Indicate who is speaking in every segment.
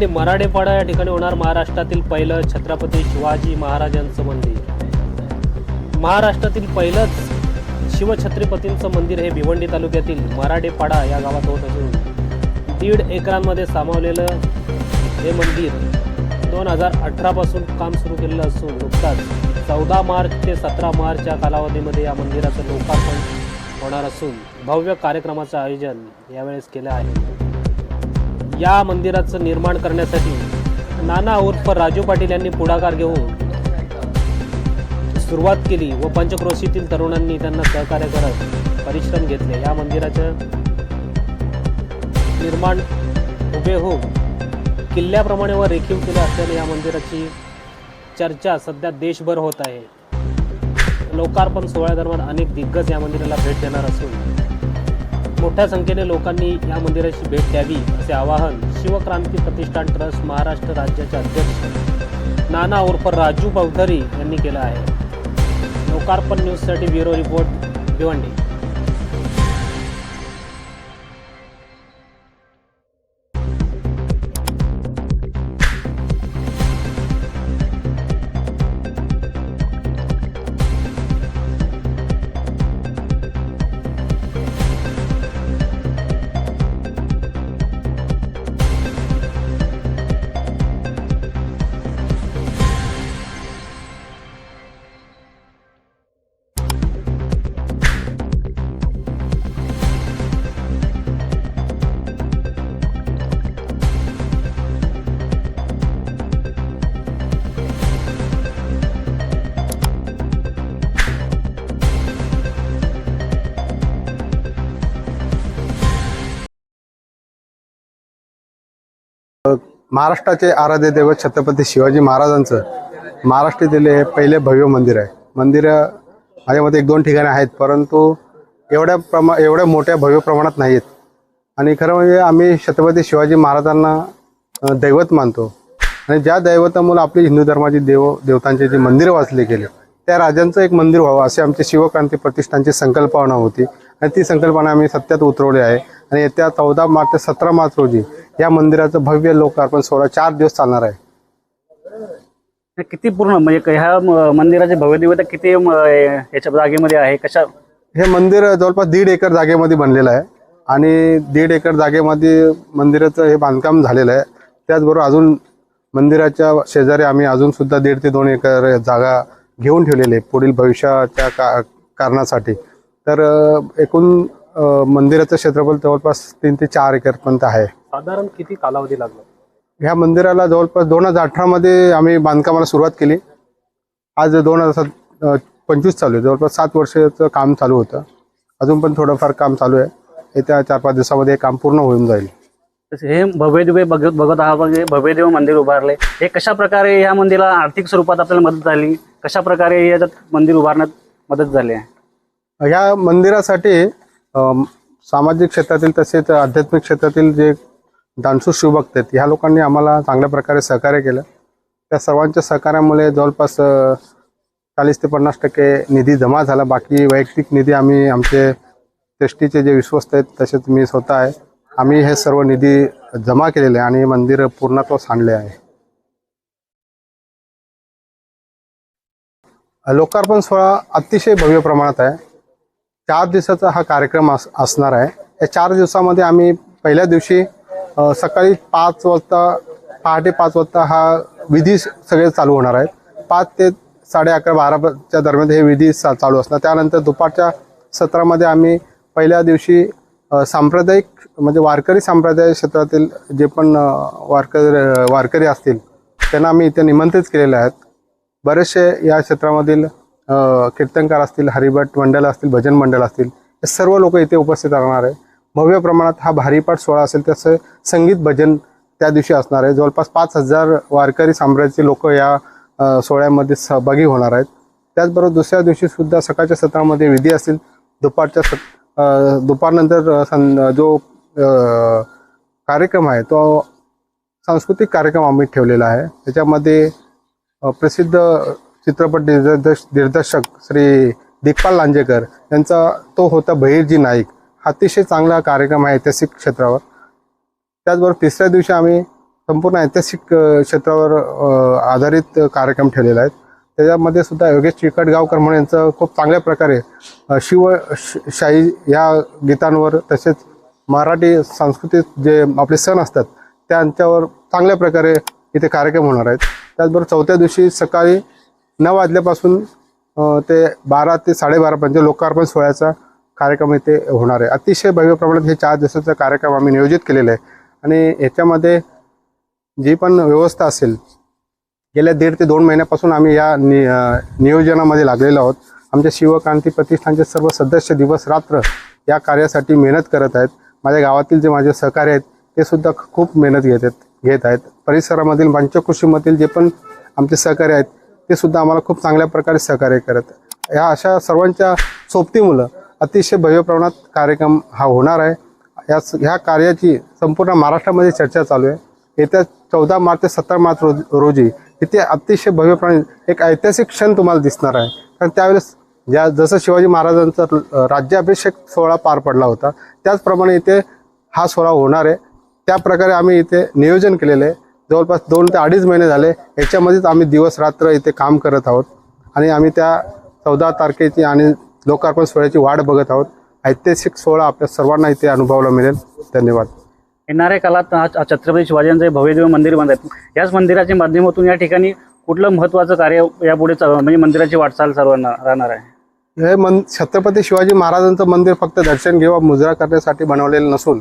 Speaker 1: म्हणजे ते मराडेपाडा या ठिकाणी होणार महाराष्ट्रातील पहिलं छत्रपती शिवाजी महाराजांचं मंदिर. महाराष्ट्रातील पहिलंच शिवछत्रपतींचं मंदिर हे भिवंडी तालुक्यातील मराडेपाडा या गावात होत असून दीड एकरांमध्ये सामावलेलं हे मंदिर दोन हजार अठरापासून काम सुरू केलेलं असून नुकताच चौदा मार्च ते सतरा मार्च या कालावधीमध्ये या मंदिराचं लोकार्पण होणार असून भव्य कार्यक्रमाचं आयोजन यावेळेस केलं आहे. या मंदिराचं निर्माण करण्यासाठी नाना उर्फ राजू पाटील यांनी पुढाकार घेऊन सुरुवात केली व पंचक्रोशीतील तरुणांनी त्यांना सहकार्य करत परिश्रम घेतले. या मंदिराचं निर्माण हुबेहूब किल्ल्याप्रमाणे व रेखीव केलं असल्याने या मंदिराची चर्चा सध्या देशभर होत आहे. लोकार्पण सोहळ्यादरम्यान अनेक दिग्गज या मंदिराला भेट देणार असून मोठ्या संख्येने लोकांनी या मंदिराची भेट द्यावी असे आवाहन शिवक्रांती प्रतिष्ठान ट्रस्ट महाराष्ट्र राज्याचे अध्यक्ष नाना उर्फ राजू बौधरी यांनी केलं आहे. लोकार्पण न्यूजसाठी ब्युरो रिपोर्ट भिवंडी.
Speaker 2: महाराष्ट्राचे आराध्य दैवत छत्रपती शिवाजी महाराजांचं महाराष्ट्रातील हे पहिले भव्य मंदिर आहे. मंदिर माझ्यामध्ये एक दोन ठिकाणी आहेत परंतु एवढ्या प्रमा एवढ्या मोठ्या भव्य प्रमाणात नाहीत आणि खरं म्हणजे आम्ही छत्रपती शिवाजी महाराजांना दैवत मानतो. आणि ज्या दैवतामुळे आपली हिंदू धर्माची देव देवतांचे जे मंदिरं वाचले गेले त्या राजांचं एक मंदिर व्हावं असे आमची शिवक्रांती प्रतिष्ठानची संकल्पना होती. आणि ती संकल्पना आम्ही सत्यात उतरवली आहे. आणि येत्या चौदा मार्च ते सतरा मार्च रोजी या मंदिराचं भव्य लोकार्पण सोहळा चार दिवस चालणार आहे.
Speaker 3: हे किती पूर्ण म्हणजे ह्या म- मंदिराचे भव्य दिव्यता किती म- याच्या जागेमध्ये आहे? कशा
Speaker 2: हे मंदिर जवळपास दीड एकर जागेमध्ये बनलेलं आहे. आणि दीड एकर जागेमध्ये मंदिराचं हे बांधकाम झालेलं आहे. त्याचबरोबर अजून मंदिराच्या शेजारी आम्ही अजून सुद्धा दीड ते दोन एकर जागा घेऊन ठेवलेली आहे पुढील भविष्याच्या का कारणासाठी. तर अ, एकूण मंदिराचं क्षेत्रफळ जवळपास तीन ते चार एकरपर्यंत आहे.
Speaker 1: साधारण किती कालावधी लागला?
Speaker 2: ह्या मंदिराला जवळपास दोन हजार अठरामध्ये आम्ही बांधकामाला सुरुवात केली. आज दोन हजार सात पंचवीस चालू आहे. जवळपास सात वर्षाचं काम चालू होतं. अजून पण थोडंफार काम चालू आहे. येत्या चार पाच दिवसामध्ये हे काम पूर्ण होऊन जाईल.
Speaker 3: हे भव्य दिव्य बघत बघत आहात म्हणजे भव्य दिव्य मंदिर उभारले. हे कशा प्रकारे ह्या मंदिराला आर्थिक स्वरूपात आपल्याला मदत झाली? कशा प्रकारे याच्यात मंदिर उभारण्यात मदत झाली आहे?
Speaker 2: ह्या मंदिरासाठी सामाजिक क्षेत्रातील तसेच आध्यात्मिक क्षेत्रातील जे दानशूर शिवभक्त आहेत ह्या लोकांनी आम्हाला चांगल्या प्रकारे सहकार्य केलं. त्या सर्वांच्या सहकार्यामुळे जवळपास चाळीस ते पन्नास टक्के निधी जमा झाला. बाकी वैयक्तिक निधी आम्ही आमचे ट्रस्टीचे जे विश्वस्त आहेत तसेच मी स्वतः आहे. आम्ही हे सर्व निधी जमा केलेले आहे आणि मंदिर पूर्णत्वास आणले आहे. लोकार्पण सोहळा अतिशय भव्य प्रमाणात आहे. चार दिवसाचा हा कार्यक्रम अस असणार आहे. या चार दिवसामध्ये आम्ही पहिल्या दिवशी सकाळी पाच वाजता पहाटे पाच वाजता हा विधी सगळे चालू होणार आहेत. पाच ते साडे अकरा बाराच्या दरम्यान हे विधी चा- चालू असणार. त्यानंतर दुपारच्या सत्रामध्ये आम्ही पहिल्या दिवशी सांप्रदायिक म्हणजे वारकरी सांप्रदाय क्षेत्रातील जे पण वारकरी वारकरी असतील त्यांना आम्ही इथे निमंत्रित केलेले आहेत. बरेचसे या क्षेत्रामधील कीर्तनकार असतील हरिभट मंडळ असतील भजन मंडळ असतील हे सर्व लोक इथे उपस्थित राहणार आहे. भव्य प्रमाणात हा भारीपाठ सोहळा असेल तसं संगीत भजन त्या दिवशी असणार आहे. जवळपास पाच हजार वारकरी साम्राज्याचे लोक या सोहळ्यामध्ये सहभागी होणार आहेत. त्याचबरोबर दुसऱ्या दिवशी सुद्धा सकाळच्या सत्रामध्ये विधी असतील दुपारच्या सत दुपारनंतर सं जो कार्यक्रम आहे तो सांस्कृतिक कार्यक्रम आम्ही ठेवलेला आहे. त्याच्यामध्ये प्रसिद्ध चित्रपट दिग्दर्श दिग्दर्शक श्री दिग्पाल लांजेकर यांचा तो होता बहिरजी नाईक. हा अतिशय चांगला कार्यक्रम आहे ऐतिहासिक क्षेत्रावर. त्याचबरोबर तिसऱ्या दिवशी आम्ही संपूर्ण ऐतिहासिक क्षेत्रावर आधारित कार्यक्रम ठेवलेला आहे. त्याच्यामध्ये सुद्धा योगेश चिकटगावकर म्हणून यांचं खूप चांगल्या प्रकारे शिव श- शाही या गीतांवर तसेच मराठी सांस्कृतिक जे आपले सण असतात त्यांच्यावर चांगल्या प्रकारे इथे कार्यक्रम होणार आहेत. त्याचबरोबर चौथ्या दिवशी सकाळी नऊ वाजल्यापासून ते बारा ते साडेबारापर्यंत लोकार्पण सोहळ्याचा कार्यक्रम इथे होणार आहे. अतिशय भव्य प्रमाणात हे चार दिवसाचा कार्यक्रम आम्ही नियोजित केलेला आहे. आणि याच्यामध्ये जी पण व्यवस्था असेल गेल्या दीड ते दोन महिन्यापासून आम्ही या नि नियोजनामध्ये लागलेलो आहोत. आमच्या शिवकांती प्रतिष्ठानचे सर्व सदस्य दिवस रात्र या कार्यासाठी मेहनत करत आहेत. माझ्या गावातील जे माझे सहकार्य आहेत ते सुद्धा खूप मेहनत घेत आहेत घेत आहेत. परिसरामधील पंचकृषीमधील जे पण आमचे सहकार्य आहेत ते सुद्धा आम्हाला खूप चांगल्या प्रकारे सहकार्य करत. ह्या अशा सर्वांच्या सोबतीमुळं अतिशय भव्य प्रमाणात कार्यक्रम हा होणार आहे. या ह्या कार्याची संपूर्ण महाराष्ट्रामध्ये चर्चा चालू आहे. येत्या चौदा मार्च ते सतरा मार्च रोज रोजी इथे अतिशय भव्यप्रमाणे एक ऐतिहासिक क्षण तुम्हाला दिसणार आहे. कारण त्यावेळेस ज्या जसं शिवाजी महाराजांचा राज्याभिषेक सोहळा पार पडला होता त्याचप्रमाणे इथे हा सोहळा होणार आहे. त्या प्रकारे आम्ही इथे नियोजन केलेलं आहे. जवळपास दोन ते अडीच महिने झाले. याच्यामध्येच आम्ही दिवस रात्र इथे काम करत आहोत. आणि आम्ही त्या चौदा तारखेची आणि लोकार्पण सोहळ्याची वाट बघत आहोत. ऐतिहासिक सोहळा आपल्या सर्वांना इथे अनुभवायला मिळेल. धन्यवाद.
Speaker 3: येणाऱ्या काळात छत्रपती शिवाजींचं भव्यदेव मंदिर बांधत याच मंदिराच्या माध्यमातून या ठिकाणी कुठलं महत्वाचं कार्य यापुढे म्हणजे मंदिराची वाटचाल सर्वांना राहणार आहे?
Speaker 2: हे मन छत्रपती शिवाजी महाराजांचं मंदिर फक्त दर्शन किंवा मुजरा करण्यासाठी बनवलेलं नसून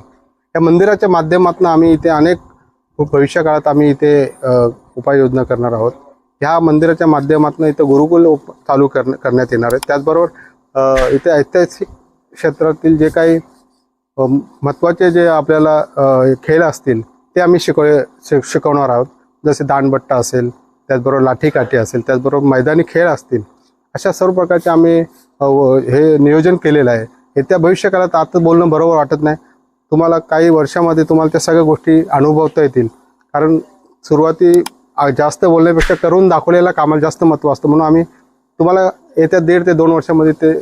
Speaker 2: या मंदिराच्या माध्यमातून आम्ही इथे अनेक भविष्य भविष्यकाळात आम्ही इथे उपाययोजना करणार आहोत. ह्या मंदिराच्या माध्यमातून इथं गुरुकुल चालू कर करण्यात येणार आहे त्याचबरोबर इथे ऐतिहासिक क्षेत्रातील जे काही महत्त्वाचे जे आपल्याला खेळ असतील ते आम्ही शिकवले शिक शिकवणार आहोत. जसे दांडबट्टा असेल त्याचबरोबर लाठीकाठी असेल त्याचबरोबर मैदानी खेळ असतील अशा सर्व प्रकारचे आम्ही हे नियोजन केलेलं आहे. येत्या भविष्यकाळात आता बोलणं बरोबर वाटत नाही. तुम्हाला काही वर्षामध्ये तुम्हाला त्या सगळ्या गोष्टी अनुभवता येतील. कारण सुरुवाती जास्त बोलण्यापेक्षा करून दाखवलेल्या कामाला जास्त महत्त्व असतं. म्हणून आम्ही तुम्हाला येत्या दीड ते दोन वर्षामध्ये ते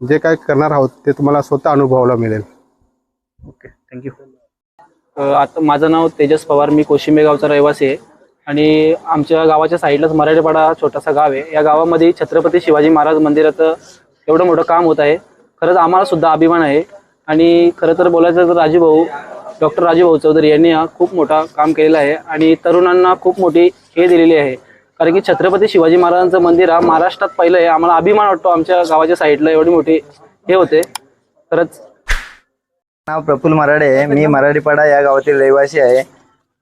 Speaker 2: जे काय करणार आहोत ते तुम्हाला स्वतः अनुभवायला मिळेल.
Speaker 3: ओके थँक्यू
Speaker 4: आता माझं नाव तेजस पवार मी कोशिंबे गावचा रहिवासी आहे. आणि आमच्या गावाच्या साईडलाच मराठेपाडा छोटासा गाव आहे. या गावामध्ये छत्रपती शिवाजी महाराज मंदिराचं एवढं मोठं काम होत आहे. खरंच आम्हाला सुद्धा अभिमान आहे. आणि खरं तर बोलायचं तर राजूभाऊ डॉक्टर राजूभाऊ चौधरी यांनी हा खूप मोठा काम केलेलं आहे आणि तरुणांना खूप मोठी हे दिलेली आहे. कारण की छत्रपती शिवाजी महाराजांचं मंदिर हा महाराष्ट्रात पहिलं आहे. आम्हाला अभिमान वाटतो आमच्या गावाच्या साईडला एवढी मोठी हे होते. खरंच
Speaker 5: नाव प्रफुल्ल मराडे आहे. मी मराठीपाडा या गावातील रहिवासी आहे.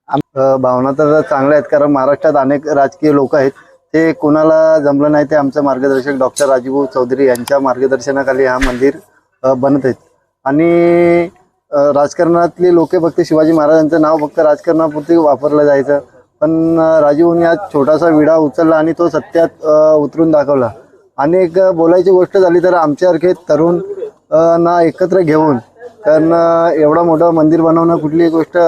Speaker 5: आम- भावना तर चांगल्या आहेत कारण महाराष्ट्रात अनेक राजकीय लोक आहेत. ते कोणाला जमलं नाही ते आमचं मार्गदर्शक डॉक्टर राजीव चौधरी यांच्या मार्गदर्शनाखाली हा मंदिर बनत आहेत. आणि राजकारणातले राजकारणातली लोक फक्त शिवाजी महाराजांचं नाव फक्त राजकारणापुरती वापरलं जायचं. पण अ, राजीवने आज छोटासा विडा उचलला आणि तो सत्यात उतरून दाखवला. आणि एक बोलायची गोष्ट झाली तर आमच्यासारखे तरुण ना एकत्र घेऊन कारण एवढं मोठं मंदिर बनवणं कुठली गोष्ट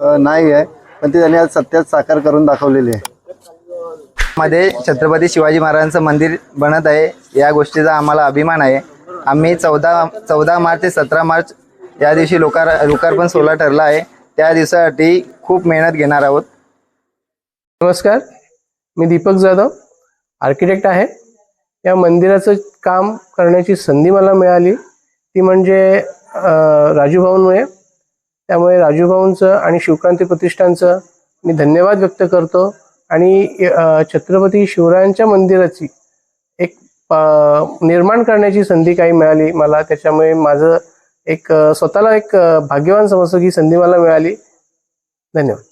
Speaker 5: नाही आहे. पण ते त्यांनी आज सत्यात साकार करून दाखवलेली आहे. मध्ये छत्रपती शिवाजी महाराजांचं मंदिर बनत आहे या गोष्टीचा आम्हाला अभिमान आहे. आम्ही चौदा चौदा मार्च ते सतरा मार्च या दिवशी लोकार लोकार्पण सोहळा ठरला आहे. त्या दिवसासाठी खूप मेहनत घेणार आहोत.
Speaker 6: नमस्कार. मी दीपक जाधव आर्किटेक्ट आहे. या मंदिराचं काम करण्याची संधी मला मिळाली. ती म्हणजे राजूभाऊंमुळे त्यामुळे राजूभाऊंचं आणि शिवक्रांती प्रतिष्ठानचं मी धन्यवाद व्यक्त करतो. आणि छत्रपती शिवरायांच्या मंदिराची निर्माण करण्याची संधी काही मिळाली मला. त्याच्यामुळे माझं एक स्वतःला एक भाग्यवान समजतो की संधी मला मिळाली. धन्यवाद.